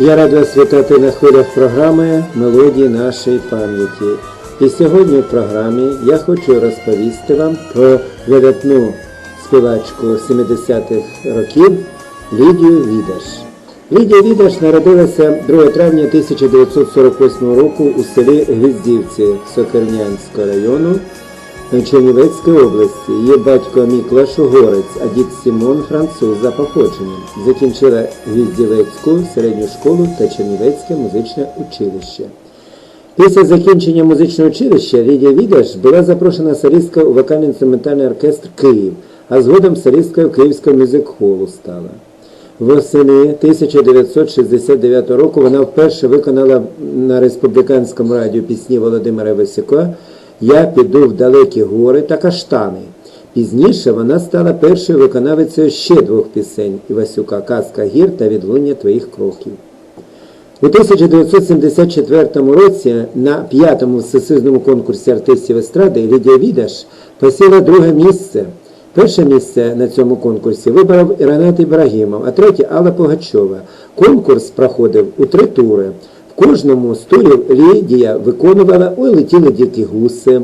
Я рад вас вітати на хвилях програми Мелодії нашої пам'яті. І сьогодні в програмі я хочу розповісти вам про видатну співачку 70-х років Лідію Відаш. Лідія Відаш народилася 2 травня 1948 року у селі Гвіздівці Сокирнянського району Чернівецької області. Її батько Міклаш Угорець, а дід Сімон француз за походженням. Закінчила Гвіздівецьку середню школу та Чернівецьке музичне училище. Після закінчення музичного училища Лідія Відаш була запрошена солістка у вокально-інструментальний оркестр Київ, а згодом солісткою Київського мюзик-холу стала. Восени 1969 року вона вперше виконала на республіканському радіо пісні Володимира Васюка Я піду в далекі гори та каштани. Пізніше вона стала першою виконавицею ще двох пісень Івасюка Казка гір та відлуння твоїх кроків. У 1974 році на п'ятому всесоюзному конкурсі артистів естради Лідія Відаш посіла друге місце. Перше місце на цьому конкурсі вибрав Іранат Ібрагімов, а третє Алла Пугачова. Конкурс проходив у три тури. Кожному з турів Лідія виконувала Ой летіли дикі гуси,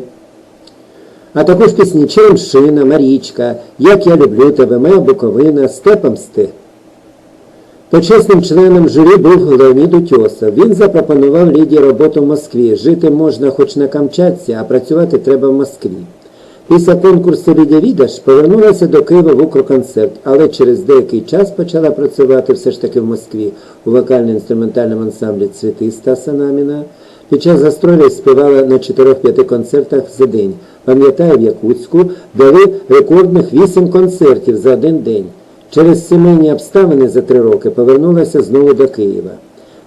а також пісні Черемшина, Марічка, Як я люблю тебе, моя Буковина, Степом сти. Почесним членом журі був Леонід Утьосов. Він запропонував Лідії роботу в Москві. Жити можна хоч на Камчатці, а працювати треба в Москві. Після конкурсу Лідія Відаш повернулася до Києва в Укрконцерт, але через деякий час почала працювати все ж таки в Москві у вокально-інструментальному ансамблі Цвіти Стаса Наміна. Під час гастролей співала на 4-5 концертах за день. Пам'ятаю, в Якутську дали рекордних 8 концертів за один день. Через сімейні обставини за три роки повернулася знову до Києва.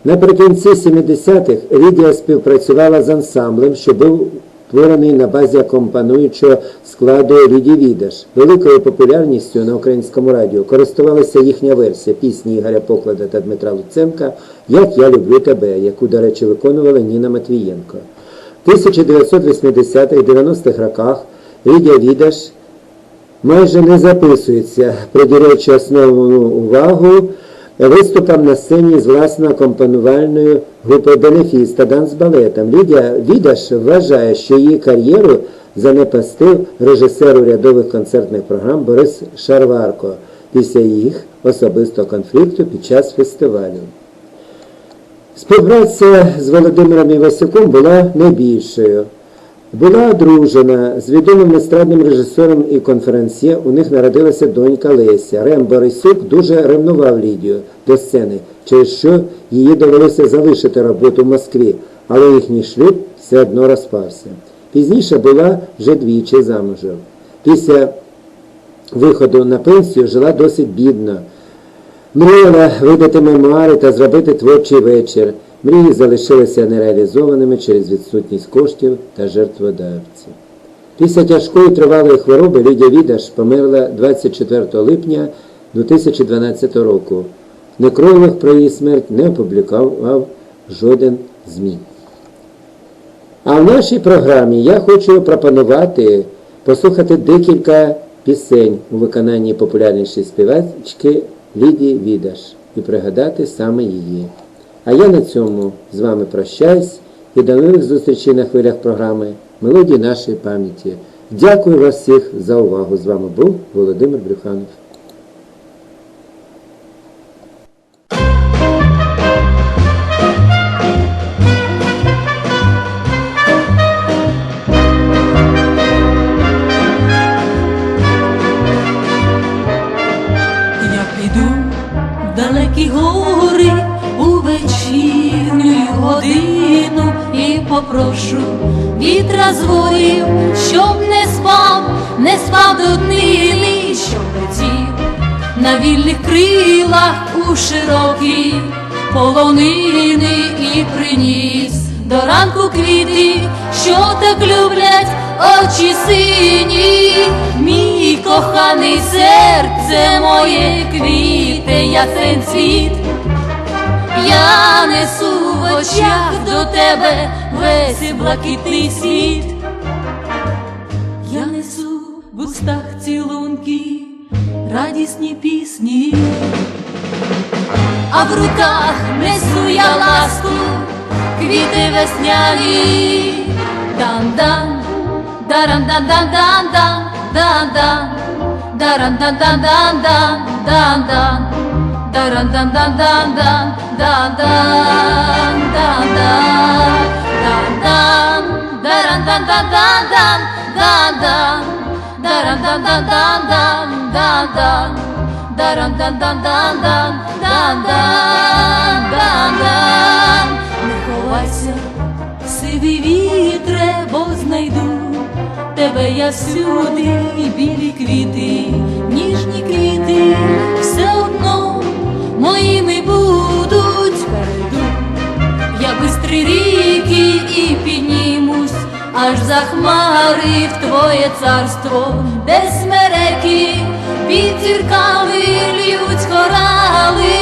Наприкінці 70-х Лідія співпрацювала з ансамблем, що був творений на базі акомпануючого складу Ліді Відаш. Великою популярністю на українському радіо користувалася їхня версія пісні Ігоря Поклада та Дмитра Луценка Як я люблю тебе, яку, до речі, виконувала Ніна Матвієнко. В 1980-х-90-х роках Лідія Відаш майже не записується, приділяючи основну увагу виступам на сцені з власною компонувальною групою Бенефіс та данс-балетом. Лідія Відаш вважає, що її кар'єру занепастив режисер урядових концертних програм Борис Шарварко після їх особистого конфлікту під час фестивалю. Співпраця з Володимиром Івасюком була найбільшою. Була одружена з відомим естрадним режисером і конференціє. У них народилася донька Леся. Рем Борисюк дуже ревнував Лідію до сцени, через що її довелося залишити роботу в Москві, але їхній шлюб все одно розпався. Пізніше була вже двічі замужем. Після виходу на пенсію жила досить бідно. Мріяла видати мемуари та зробити творчий вечір. Мрії залишилися нереалізованими через відсутність коштів та жертводавців. Після тяжкої тривалої хвороби Лідія Відаш померла 24 липня 2012 року. Некролог про її смерть не опублікував жоден ЗМІ. А в нашій програмі я хочу пропонувати послухати декілька пісень у виконанні популярнішої співачки Лідії Відаш і пригадати саме її. А я на цьому з вами прощаюсь і до нових зустрічей на хвилях програми Мелодії нашої пам'яті. Дякую вас всіх за увагу. З вами був Володимир Брюханов. І попрошу вітра з щоб не спав, не спав до днини, щоб летів. На вільних крилах у широкі полонини і приніс. До ранку квіти, що так люблять очі сині, мій коханий серце моє квіте, ясен цвіт. Я несу в очах до тебе весь блакитний світ. Я несу в устах цілунки, радісні пісні, а в руках несу я ласку, квіти весняні, дан-дан, дарам-дан-дан-дан-дан, дан-дан, дарам-дан-дан-дан-дан, дан-дан, дарам-дан-дан-дан-дан, дан-дан, дан-дан, дан-дан, дарам-дан-дан-дан-дан, Не ховайся, сивий вітре, бо знайду тебе я всюди, і білі квіти, ніжні квіти, все одно моїми будуть. Бистрі ріки і піднімусь, аж за хмари в твоє царство, де смереки під зірками льють хорали,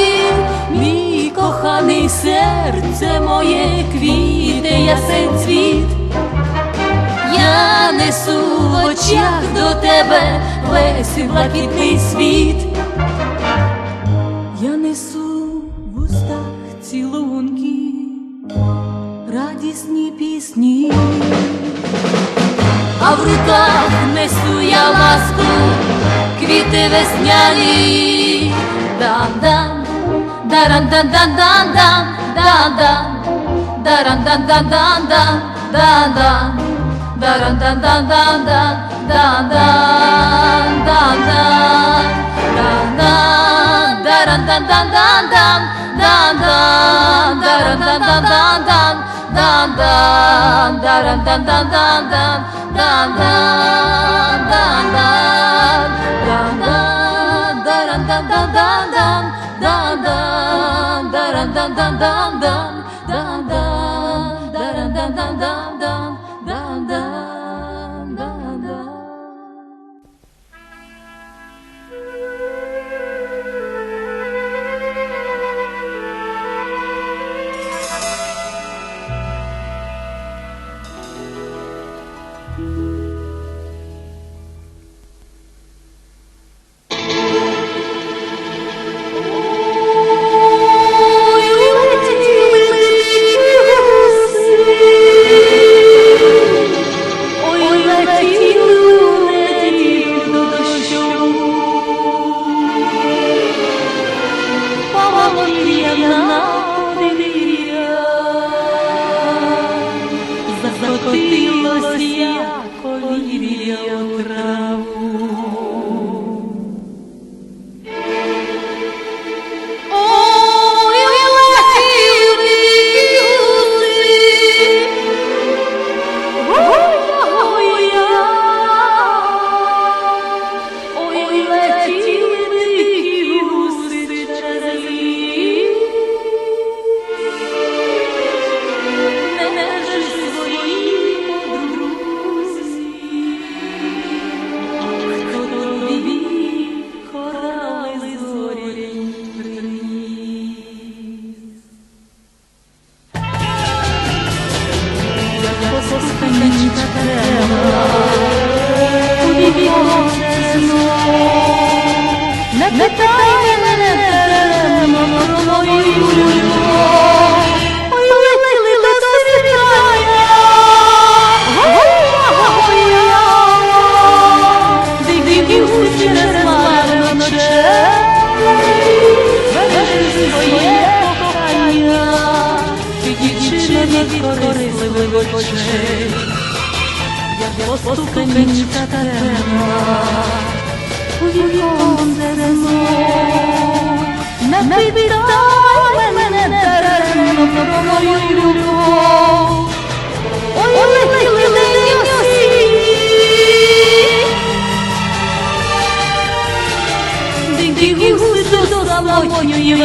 мій коханий серце моє квіте, ясен цвіт. Я несу в очах до тебе весь блакитний світ. Радісні пісні, а в руках несу я ласку, квіти весняні, дан-дан, даран-дан-дан-дан-дан, дан-дан, даран-дан-дан-дан-дан, дан-дан, даран-дан-дан-дан-дан, дан-дан, дан-дан, дан-дан, даран-дан-дан-дан-дан, дан-дан, даран-дан-дан-дан-дан, дан-дан, даран-дан-дан-дан-дан, дан-дан, дан-дан, дан-дан, даран-дан-дан-дан-дан, дан-дан, даран-дан-дан-дан-дан, дан-дан, самотньої